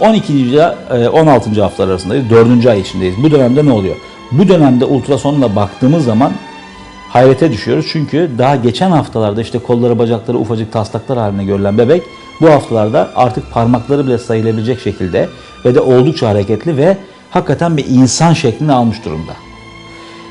12. ile e, 16. haftalar arasındayız. 4. ay içindeyiz. Bu dönemde ne oluyor? Bu dönemde ultrasonla baktığımız zaman hayrete düşüyoruz. Çünkü daha geçen haftalarda işte kolları bacakları ufacık taslaklar halinde görülen bebek bu haftalarda artık parmakları bile sayılabilecek şekilde ve de oldukça hareketli ve hakikaten bir insan şeklini almış durumda.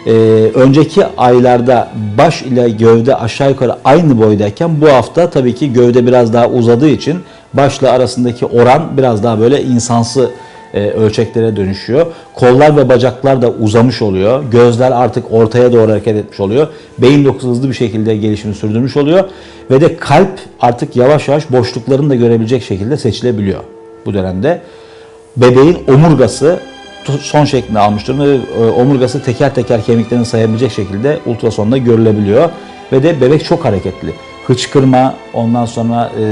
Ee, önceki aylarda baş ile gövde aşağı yukarı aynı boydayken bu hafta tabii ki gövde biraz daha uzadığı için başla arasındaki oran biraz daha böyle insansı e, ölçeklere dönüşüyor. Kollar ve bacaklar da uzamış oluyor. Gözler artık ortaya doğru hareket etmiş oluyor. Beyin dokusu hızlı bir şekilde gelişimi sürdürmüş oluyor. Ve de kalp artık yavaş yavaş boşluklarını da görebilecek şekilde seçilebiliyor bu dönemde. Bebeğin omurgası son şeklini almış durumda e, omurgası teker teker kemiklerini sayabilecek şekilde ultrasonda görülebiliyor. Ve de bebek çok hareketli. Hıçkırma, ondan sonra e,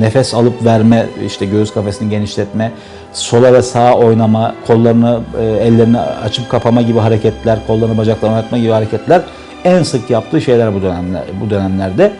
nefes alıp verme, işte göğüs kafesini genişletme, sola ve sağa oynama, kollarını, e, ellerini açıp kapama gibi hareketler, kollarını bacaklarını oynatma gibi hareketler en sık yaptığı şeyler bu dönemler bu dönemlerde.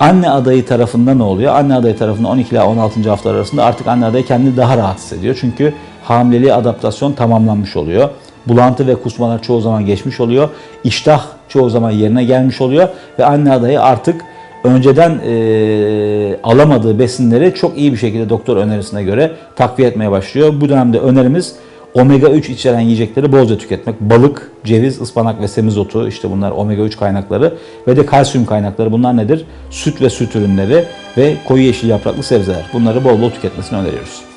Anne adayı tarafında ne oluyor? Anne adayı tarafında 12 ile 16. haftalar arasında artık anne adayı kendini daha rahat hissediyor. Çünkü hamileliğe adaptasyon tamamlanmış oluyor. Bulantı ve kusmalar çoğu zaman geçmiş oluyor. İştah çoğu zaman yerine gelmiş oluyor. Ve anne adayı artık önceden e, alamadığı besinleri çok iyi bir şekilde doktor önerisine göre takviye etmeye başlıyor. Bu dönemde önerimiz omega 3 içeren yiyecekleri bolca tüketmek. Balık, ceviz, ıspanak ve semizotu işte bunlar omega 3 kaynakları ve de kalsiyum kaynakları. Bunlar nedir? Süt ve süt ürünleri ve koyu yeşil yapraklı sebzeler. Bunları bol bol tüketmesini öneriyoruz.